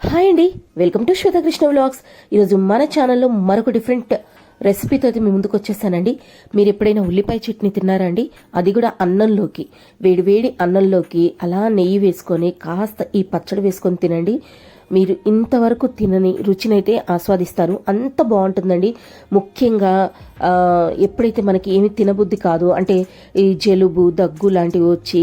Hi అండి. Welcome to Swetha Krishna vlogs. ఈరోజు మన ఛానల్లో మరొక డిఫరెంట్ రెసిపీతో అయితే మీ ముందుకు వచ్చేసానండి. మీరు ఎప్పుడైనా ఉల్లిపాయ చట్నీ తిన్నారా అండి? అది కూడా అన్నంలోకి వేడివేడి అన్నంలోకి అలా నెయ్యి వేసుకొని కాస్త ఈ పచ్చడి వేసుకొని తినండి. మీరు ఇంతవరకు తినని రుచినైతే ఆస్వాదిస్తారు. అంత బాగుంటుందండి. ముఖ్యంగా ఎప్పుడైతే మనకి ఏమి తినబుద్ధి కాదు అంటే ఈ జలుబు దగ్గు లాంటివి వచ్చి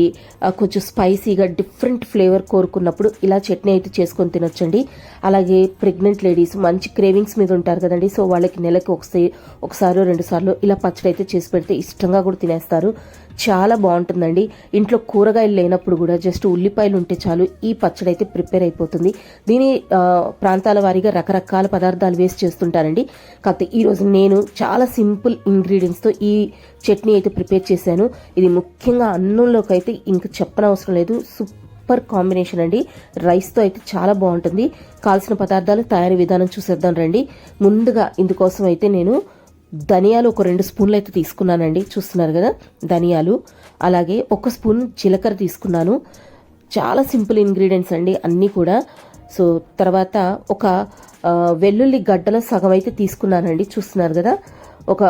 కొంచెం స్పైసీగా డిఫరెంట్ ఫ్లేవర్ కోరుకున్నప్పుడు ఇలా చట్నీ అయితే చేసుకొని తినొచ్చండి. అలాగే ప్రెగ్నెంట్ లేడీస్ మంచి క్రేవింగ్స్ మీద ఉంటారు కదండి. సో వాళ్ళకి నెలకి ఒకసారి ఒకసారి రెండు సార్లు ఇలా పచ్చడి అయితే చేసి పెడితే ఇష్టంగా కూడా తినేస్తారు. చాలా బాగుంటుందండి. ఇంట్లో కూరగాయలు లేనప్పుడు కూడా జస్ట్ ఉల్లిపాయలు ఉంటే చాలు ఈ పచ్చడి అయితే ప్రిపేర్ అయిపోతుంది. దీని ప్రాంతాల వారీగా రకరకాల పదార్థాలు వేస్ట్ చేస్తుంటారండి. కాకపోతే ఈరోజు నేను చాలా సింపుల్ ఇంగ్రీడియంట్స్తో ఈ చట్నీ అయితే ప్రిపేర్ చేశాను. ఇది ముఖ్యంగా అన్నంలోకి అయితే ఇంక చెప్పనవసరం లేదు. సూపర్ కాంబినేషన్ అండి. రైస్తో అయితే చాలా బాగుంటుంది. కాల్సిన పదార్థాలు తయారీ విధానం చూసేద్దాం రండి. ముందుగా ఇందుకోసం అయితే నేను ధనియాలు ఒక రెండు స్పూన్లు అయితే తీసుకున్నానండి. చూస్తున్నారు కదా? ధనియాలు అలాగే ఒక స్పూన్ జీలకర్ర తీసుకున్నాను. చాలా సింపుల్ ఇంగ్రీడియంట్స్ అండి అన్నీ కూడా. సో తర్వాత ఒక వెల్లుల్లి గడ్డలో సగం అయితే తీసుకున్నానండి. చూస్తున్నారు కదా? ఒక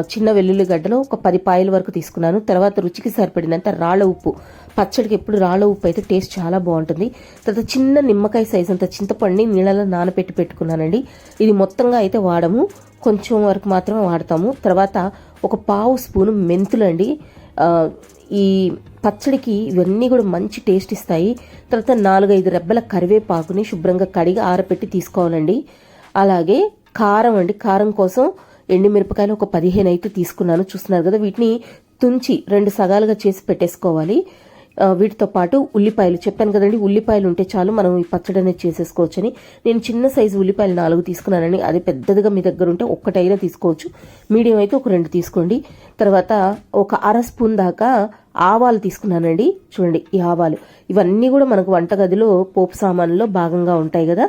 చిన్న వెల్లుల్లి గడ్డలో ఒక పది పాయల వరకు తీసుకున్నాను. తర్వాత రుచికి సరిపడినంత రాళ్ళ ఉప్పు. పచ్చడికి ఎప్పుడు రాళ్ళ ఉప్పు అయితే టేస్ట్ చాలా బాగుంటుంది. తర్వాత చిన్న నిమ్మకాయ సైజ్ అంత చింతపండుని నీళ్ళలో నానబెట్టి పెట్టుకున్నానండి. ఇది మొత్తంగా అయితే వాడము. కొంచెం వరకు మాత్రమే వాడతాము. తర్వాత ఒక పావు స్పూను మెంతులండి ఈ పచ్చడికి ఇవన్నీ కూడా మంచి టేస్ట్ ఇస్తాయి. తర్వాత నాలుగైదు రెబ్బల కరివేపాకుని శుభ్రంగా కడిగి ఆరపెట్టి తీసుకోవాలండి. అలాగే కారం అండి. కారం కోసం ఎండుమిరపకాయలు ఒక పదిహేను అయితే తీసుకున్నాను. చూస్తున్నారు కదా వీటిని తుంచి రెండు సగాలుగా చేసి పెట్టేసుకోవాలి. వీటితో పాటు ఉల్లిపాయలు చెప్పాను కదండి. ఉల్లిపాయలు ఉంటే చాలు మనం ఈ పచ్చడి అనేది చేసేసుకోవచ్చని. నేను చిన్న సైజు ఉల్లిపాయలు నాలుగు తీసుకున్నానండి. అది పెద్దదిగా మీ దగ్గర ఉంటే ఒక్కటైనా తీసుకోవచ్చు. మీడియం అయితే ఒక రెండు తీసుకోండి. తర్వాత ఒక అర స్పూన్ దాకా ఆవాలు తీసుకున్నానండి. చూడండి ఈ ఆవాలు. ఇవన్నీ కూడా మనకు వంటగదిలో పోపు సామాన్లో భాగంగా ఉంటాయి కదా.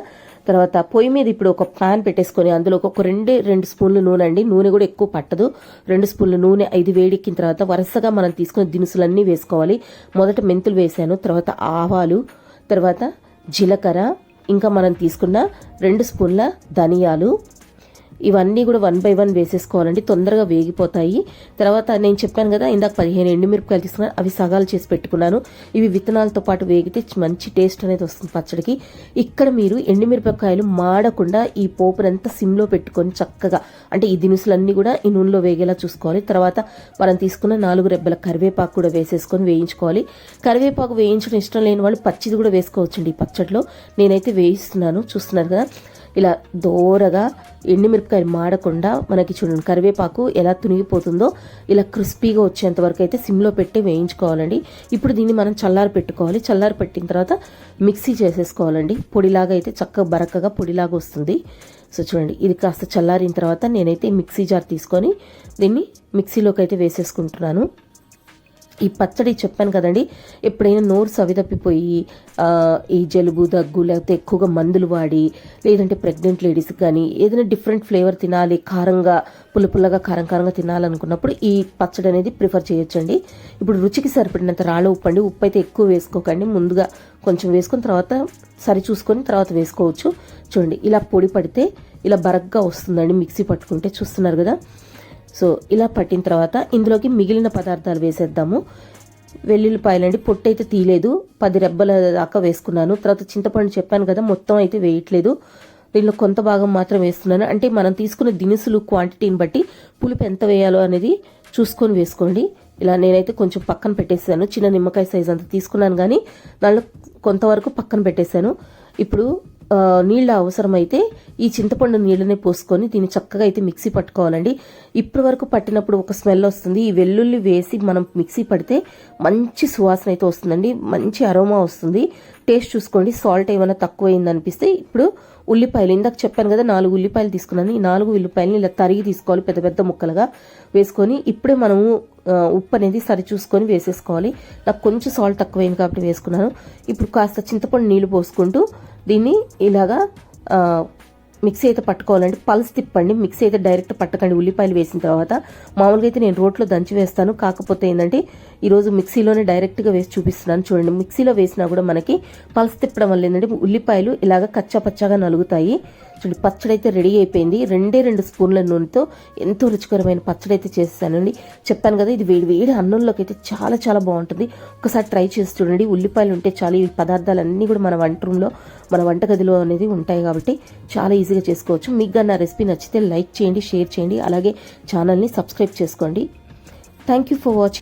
తర్వాత పొయ్యి మీద ఇప్పుడు ఒక ప్యాన్ పెట్టేసుకొని అందులో ఒక రెండే రెండు స్పూన్లు నూనె అండి. నూనె కూడా ఎక్కువ పట్టదు. రెండు స్పూన్లు నూనె ఐదు వేడెక్కిన తర్వాత వరుసగా మనం తీసుకున్న దినుసులన్నీ వేసుకోవాలి. మొదట మెంతులు వేసాను. తర్వాత ఆవాలు తర్వాత జీలకర్ర ఇంకా మనం తీసుకున్న రెండు స్పూన్ల ధనియాలు ఇవన్నీ కూడా వన్ బై వన్ వేసేసుకోవాలండి. తొందరగా వేగిపోతాయి. తర్వాత నేను చెప్పాను కదా ఇందాక పదిహేను ఎండుమిరపకాయలు తీసుకున్నాను. అవి సగాలు చేసి పెట్టుకున్నాను. ఇవి విత్తనాలతో పాటు వేగితే మంచి టేస్ట్ అనేది వస్తుంది పచ్చడికి. ఇక్కడ మీరు ఎండుమిరపకాయలు మాడకుండా ఈ పోపునంతా సిమ్లో పెట్టుకొని చక్కగా అంటే ఈ దినుసులన్నీ కూడా ఈ నూనెలో వేగేలా చూసుకోవాలి. తర్వాత మనం తీసుకున్న నాలుగు రెబ్బల కరివేపాకు కూడా వేసేసుకొని వేయించుకోవాలి. కరివేపాకు వేయించడం ఇష్టం లేని వాళ్ళు పచ్చిది కూడా వేసుకోవచ్చండి ఈ పచ్చడిలో. నేనైతే వేయిస్తున్నాను. చూస్తున్నారు కదా ఇలా దోరగా ఎండుమిరపకాయలు మాడకుండా మనకి చూడండి కరివేపాకు ఎలా తునిగిపోతుందో ఇలా క్రిస్పీగా వచ్చేంత వరకు అయితే సిమ్లో పెట్టి వేయించుకోవాలండి. ఇప్పుడు దీన్ని మనం చల్లారి పెట్టుకోవాలి. చల్లారి పెట్టిన తర్వాత మిక్సీ చేసేసుకోవాలండి. పొడిలాగా అయితే చక్కగా బరకగా పొడిలాగా వస్తుంది. సో చూడండి ఇది కాస్త చల్లారిన తర్వాత నేనైతే మిక్సీ జార్ తీసుకొని దీన్ని మిక్సీలోకి అయితే వేసేసుకుంటున్నాను. ఈ పచ్చడి చెప్పాను కదండి ఎప్పుడైనా నోరు సవితప్పిపోయి ఈ జలుబు దగ్గు లేకపోతే ఎక్కువగా మందులు వాడి లేదంటే ప్రెగ్నెంట్ లేడీస్ కానీ ఏదైనా డిఫరెంట్ ఫ్లేవర్ తినాలి కారంగా పుల్ల పుల్లగా కారం కారంగా తినాలనుకున్నప్పుడు ఈ పచ్చడి అనేది ప్రిఫర్ చేయొచ్చండి. ఇప్పుడు రుచికి సరిపడినంత రాళ్ళ ఉప్పు అండి ఉప్పు అయితే ఎక్కువ వేసుకోకండి ముందుగా కొంచెం వేసుకుని తర్వాత సరి చూసుకొని తర్వాత వేసుకోవచ్చు. చూడండి ఇలా పొడి పడితే ఇలా బరగ్గా వస్తుందండి మిక్సీ పట్టుకుంటే చూస్తున్నారు కదా. సో ఇలా పట్టిన తర్వాత ఇందులోకి మిగిలిన పదార్థాలు వేసేద్దాము. వెల్లుల్లిపాయలండి పొట్టు అయితే తీయలేదు. పది రెబ్బల దాకా వేసుకున్నాను. తర్వాత చింతపండు చెప్పాను కదా మొత్తం అయితే వేయట్లేదు. దీనిలో కొంత భాగం మాత్రం వేస్తున్నాను. అంటే మనం తీసుకున్న దినుసులు క్వాంటిటీని బట్టి పులుపు ఎంత వేయాలో అనేది చూసుకొని వేసుకోండి. ఇలా నేనైతే కొంచెం పక్కన పెట్టేసాను చిన్న నిమ్మకాయ సైజ్ అంత తీసుకున్నాను కానీ దానిలో కొంతవరకు పక్కన పెట్టేశాను. ఇప్పుడు నీళ్ళ అవసరమైతే ఈ చింతపండు నీళ్ళనే పోసుకొని దీన్ని చక్కగా అయితే మిక్సీ పట్టుకోవాలండి. ఇప్పటి వరకు పట్టినప్పుడు ఒక స్మెల్ వస్తుంది. ఈ వెల్లుల్లి వేసి మనం మిక్సీ పడితే మంచి సువాసన అయితే వస్తుందండి. మంచి అరోమా వస్తుంది. టేస్ట్ చూసుకోండి. సాల్ట్ ఏమైనా తక్కువైంది అనిపిస్తే ఇప్పుడు ఉల్లిపాయలు. ఇందాక చెప్పాను కదా నాలుగు ఉల్లిపాయలు తీసుకున్నాను. ఈ నాలుగు ఉల్లిపాయలని ఇలా తరిగి తీసుకోవాలి పెద్ద పెద్ద ముక్కలుగా వేసుకొని ఇప్పుడే మనము ఉప్పు అనేది సరి చూసుకొని వేసేసుకోవాలి. నాకు కొంచెం సాల్ట్ తక్కువైంది కాబట్టి వేసుకున్నాను. ఇప్పుడు కాస్త చింతపండు నీళ్ళు పోసుకుంటూ దీన్ని ఇలాగా మిక్సీ అయితే పట్టుకోవాలంటే పల్స్ తిప్పండి. మిక్సీ అయితే డైరెక్ట్ పట్టకండి. ఉల్లిపాయలు వేసిన తర్వాత మామూలుగా అయితే నేను రోట్లో దంచి వేస్తాను. కాకపోతే ఏంటంటే ఈరోజు మిక్సీలోనే డైరెక్ట్గా వేసి చూపిస్తున్నాను చూడండి. మిక్సీలో వేసినా కూడా మనకి పల్స్ తిప్పడం వల్ల ఏంటంటే ఉల్లిపాయలు ఇలాగ కచ్చా పచ్చాగా నలుగుతాయి. చూడండి పచ్చడి అయితే రెడీ అయిపోయింది. రెండే రెండు స్పూన్ల నూనెతో ఎంతో రుచికరమైన పచ్చడి అయితే చేస్తానండి చెప్పాను కదా ఇది వేడి వేడి అన్నంలోకి అయితే చాలా చాలా బాగుంటుంది. ఒకసారి ట్రై చేసి చూడండి. ఉల్లిపాయలు ఉంటే చాలా ఈ పదార్థాలన్నీ కూడా మన వంట రూమ్లో మన వంటగదిలో అనేది ఉంటాయి కాబట్టి చాలా ఈజీగా చేసుకోవచ్చు. మీకు కానీ నా రెసిపీ నచ్చితే లైక్ చేయండి షేర్ చేయండి. అలాగే ఛానల్ని సబ్స్క్రైబ్ చేసుకోండి. Thank you for watching